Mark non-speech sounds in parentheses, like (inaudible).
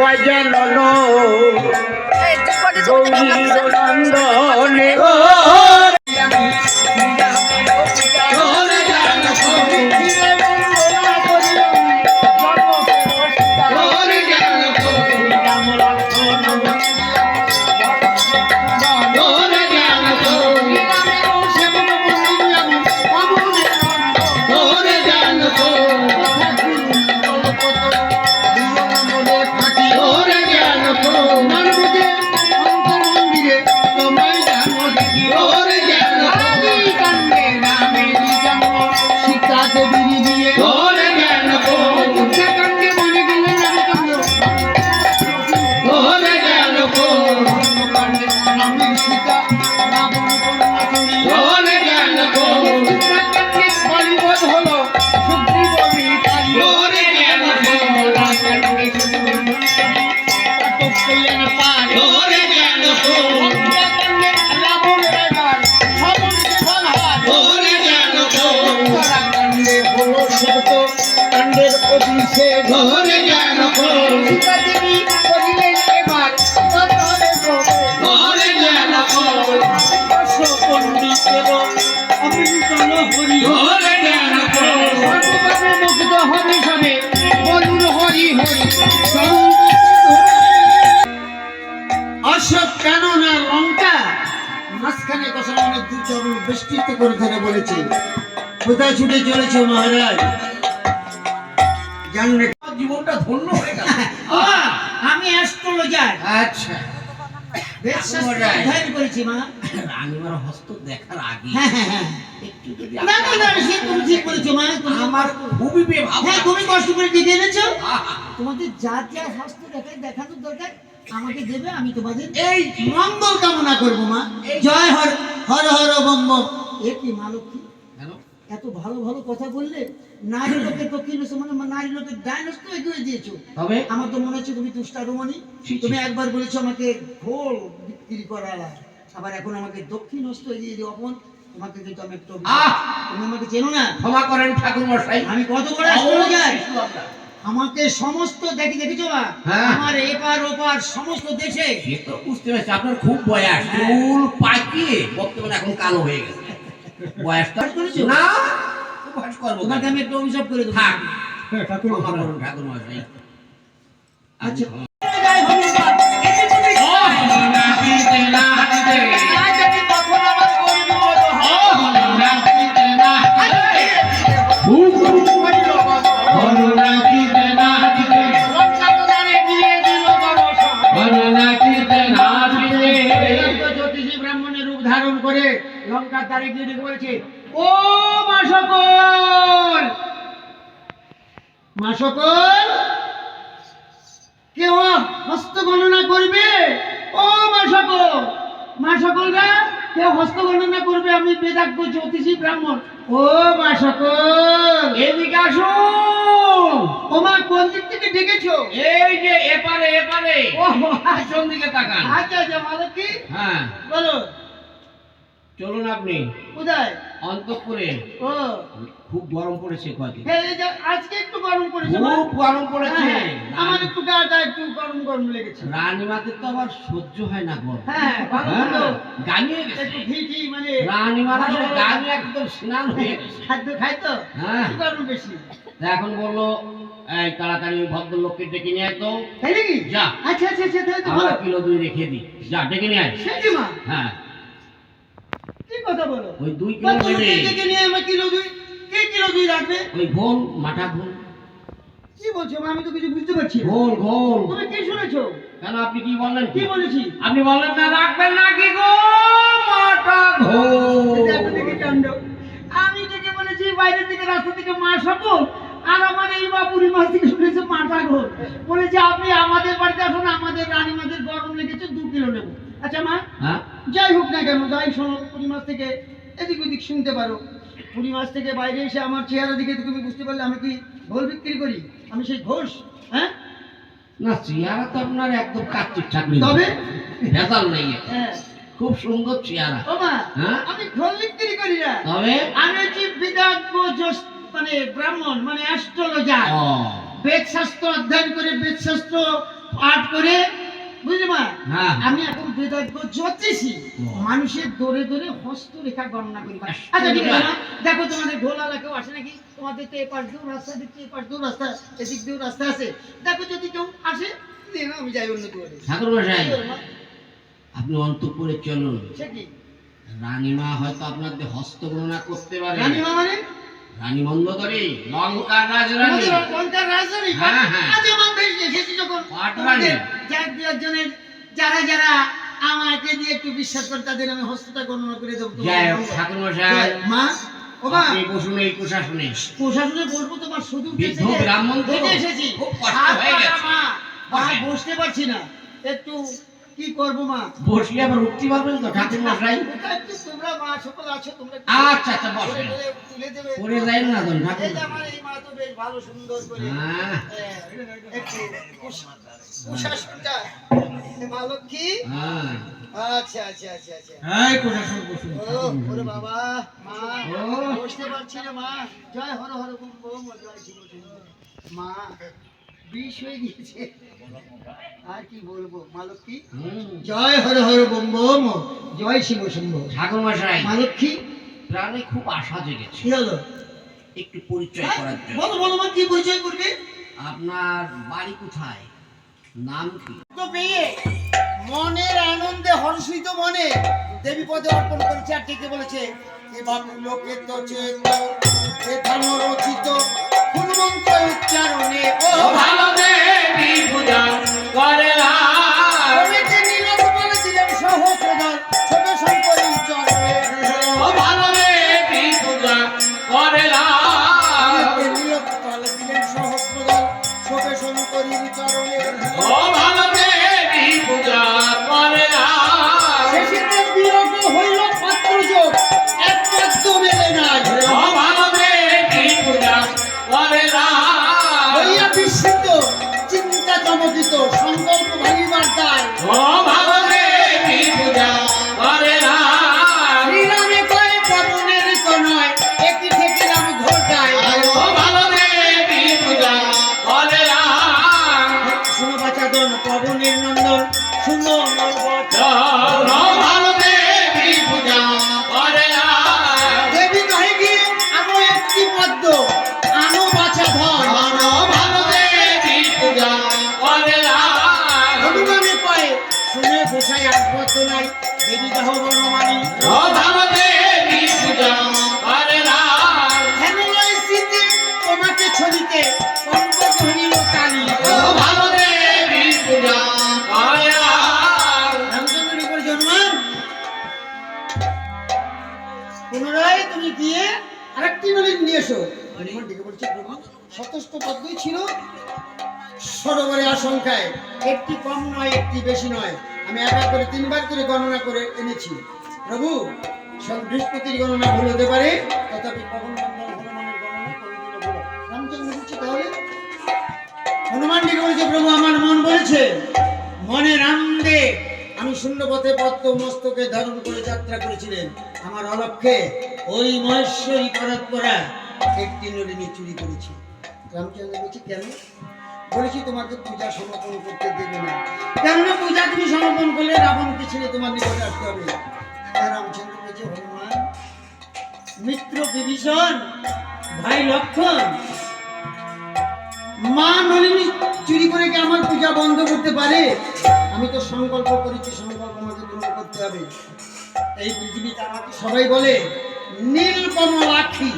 গজানন গৌরী নন্দনে সত্য কাণ্ডের দেবী করিলেন এবার প্রবেশ। দশ পণ্ডিতের অমৃতল হরি মুগ্ধ সবে বলুন হরি হরি। অশোক কেন লঙ্কা? মাঝখানে কষানো দু চরণ বেষ্টিত করে ধরে বলেছে কোথায় ছুটে চলেছে মহারাজ? জানলে জীবনটা ধন্য হয়ে গেল। (laughs) আমি অ্যাস্ট্রোলজার। আচ্ছা। অধ্যয়ন করেছি মা। রানীমার হস্ত দেখার আগে। না না না আমাকে দেবে আমি তোমাদের এই মঙ্গল কামনা করব মা। জয় হর হর হর বম বম এ কি মা লক্ষ্মী? কেন? এত ভালো ভালো কথা বললে নারী লোকের দক্ষিণ মানে নারী লোকের ডাইনোস তো এগিয়ে দিয়েছ। তবে আমার তো মনে হচ্ছে তুমি তুষ্টারমণি ছি, ছি। তুমি একবার বলেছ আমাকে ঘোল বিক্রি করালা আবার এখন আমাকে দক্ষিণ হস্ত এগিয়ে দিও অপন তোমাকে কিন্তু আমি একটু তুমি আমাকে চেনো না। ক্ষমা করেন ঠাকুর মশাই আমি কত বড় আমাকে সমস্ত দেখি দেখেছ বা হ্যাঁ। আমার এপার ওপার সমস্ত দেশে বুঝতে পারছি আপনার খুব বয়স। চুল পাকিয়ে বর্তমানে এখন কালো হয়ে গেছে। বয়স করেছ? না। বয়স করব তোমাকে আমি একটু অভিশাপ করে দেবো। থাক। ঠাকুর মশাই আচ্ছা। দ্বারে গিয়ে ডেকে বলেছে ও মা সকল! মা সকল কেউ হস্ত গণনা করবে? ও মা সকল মা সকলরা কেউ হস্ত গণনা করবে? আমি বেদাজ্ঞ জ্যোতিষী ব্রাহ্মণ। ও মা সকল এদিকে ও মা কোন দিক থেকে ডেকেছো এই যে এপারে এপারে। ও পিছন দিকে তাকান। আচ্ছা আচ্ছা কি হ্যাঁ। বলো। চলুন আপনি। কোথায়? অন্তপুরে। ও। খুব গরম পড়েছে কদিন। হ্যাঁ, এই যে আজকে একটু গরম পড়েছে খুব গরম পড়েছে। হ্যাঁ, আমার একটু গাটা একটু গরম গরম লেগেছে। রানীমাদের তো আবার সহ্য হয় না গরম। হ্যাঁ হ্যাঁ, গানিয়ে গেছে। একটু ঘি টি মানে রানীমারা গানি একদম স্নান হয়ে গেছে। (laughs) খাদ্য খাই তো? হ্যাঁ। গরম বেশি। এখন বলল এই তাড়াতাড়ি ওই ভদ্রলোককে ডেকে নিয়ে আয় তো। তাই নাকি? যা। আচ্ছা আচ্ছা আচ্ছা তাহলে তো ভালো। কিলো দুই রেখে দি। যা ডেকে নিয়ে আয়। হ্যাঁ। কথা বলো। ওই দুই কিলো থেকে নিয়ে আমার কিলো দুই কে কিলো দুই ওই মাঠা ঘোল কি বলছো আমি তো কিছু বুঝতে পারছি। ঘোল ঘোল। তুমি কি শুনেছো? কেন আপনি কি বললেন কি? বলেছি? আপনি বললেন না রাখবেন না কি গো মাঠা এত দেখে আমি থেকে বলেছি বাইরে থেকে রাস্তা থেকে মা সকল। আর আমার এই বাপুরি মাছ থেকে শুনেছে মাথা ঘোর বলেছে আপনি আমাদের বাড়িতে আসুন আমাদের রানী মাছের গরম লেগেছে দু কিলো নেব। আচ্ছা মা। হ্যাঁ? যাই হোক না কেন যাই শোনো পুরী মাছ থেকে এদিক ওদিক শুনতে পারো। পুরী মাছ থেকে বাইরে এসে আমার চেহারা দিকে তুমি বুঝতে পারলে আমি কি ঘোল বিক্রি করি? আমি সেই ঘোষ হ্যাঁ? না চেহারা তো আপনার একদম কাচ্চির চাকরি তবে? ভেজাল নেই হ্যাঁ। খুব সুন্দর চেহারা। হ্যাঁ? আমি ঘোল বিক্রি করি না। তবে? আমি হচ্ছি বিদাজ্ঞ মানে ব্রাহ্মণ মানে অ্যাস্ট্রোলজার। ও। বেদ শাস্ত্র অধ্যয়ন করে বেদ শাস্ত্র পাঠ করে হ্যাঁ। আমি এখন জ্যোতিষী মানুষের দৌড়ে দৌড়ে হস্তরেখা গণনা করি আচ্ছা, আচ্ছা ঠিক আছে দেখো তোমাদের ঘোলালা কেউ আসে নাকি? তোমাদের তো এপাশ দিয়েও রাস্তা দিক এপাশ দিয়েও রাস্তা এদিক দিয়েও রাস্তা আছে। দেখো যদি কেউ আসে আমি যাই অন্য ঠাকুর মশাই? আপনি অন্তপুরে চলুন। রানীমা হয়তো আপনাদের হস্ত গণনা করতে পারে। রানীমা মানে? রানী মন্দোদরী লঙ্কার রাজরানী। লঙ্কার রাজধানী হ্যাঁ, হ্যাঁ। আজ আমার বেশ এসেছি যখন। পাটরানী। যার দু একজনের যারা যারা আমাকে দিয়ে একটু বিশ্বাস করে তাদের আমি হস্তটা গণনা করে দেবো। হোক, ঠাকুর মশাই মা আপনি বসুন এই প্রশাসনে। প্রশাসনে বলব তোমার শুধু বৃদ্ধ ব্রাহ্মণ তো। এসেছি। খুব কষ্ট হয়ে গেছে। মা। বসতে পারছি না। একটু কি করব মা? বসলে আবার উঠতে পারবেন তো ঠাকুর মশাই তোমরা মা সকল আছো তোমরা আচ্ছা, আচ্ছা, ধরে তুলে দেবে। পরে যাই না তো ঠাকুর এই আমার এই মা তো বেশ ভালো সুন্দর করে। হ্যাঁ হ্যাঁ, একটু প্রশা- মা লক্ষ্মী। হ্যাঁ। আচ্ছা আচ্ছা আচ্ছা আচ্ছা। এই ওরে বাবা মা। বসতে পারছি না মা। জয় হর হর জয় শিব। মা বিষ হয়ে গিয়েছে। আর কি বলব মা লক্ষ্মী? হুম। জয় হর হর বম বম জয় শিব শম্ভ ঠাকুর মশাই। মা লক্ষ্মী? প্রাণে খুব আশা জেগেছে। কি হলো? একটু পরিচয় হ্যাঁ? করার জন্য। বলো বলো মা কি পরিচয় করবে? আপনার বাড়ি কোথায়? নাম কি? তো পেয়ে মনের আনন্দে হর্ষিত মনে দেবী পদে অর্পণ করেছে আর ডেকে বলেছে এবার লোকে তো চেত এখান রচিত ফুলমন্ত্র উচ্চারণে ও ভালো দেবী পূজা করে আশঙ্কায়। একটি কম নয়, একটি বেশি নয়। আমি একা করে তিনবার করে গণনা করে এনেছি। প্রভু বৃহস্পতির গণনা ভুল হতে পারে, তথাপি হনুমান ডেকে বলেছে, প্রভু, আমার মন বলেছে মনের আনন্দে আমি শূন্য পথে পদ্ম মস্তকে ধারণ করে যাত্রা করেছিলেন। আমার অলক্ষে ওই মহেশ্বরী পরাত করা চুরি করেছি। রামচন্দ্র বলছে, কেন? বলেছি, তোমাকে পূজা সমর্পণ করতে দেবে না। কেননা পূজা তুমি সমর্পণ করলে? রাবণকে ছেড়ে তোমার নিকটে আসতে হবে। রামচন্দ্র বলছে, হনুমান, মিত্র বিভীষণ, ভাই লক্ষণ, মা নলিনী চুরি করে কি আমার পূজা বন্ধ করতে পারে? আমি তো সংকল্প করেছি, সংকল্প আমাকে পূরণ করতে হবে। এই পৃথিবীতে আমাকে সবাই বলে, নীল কমল আখি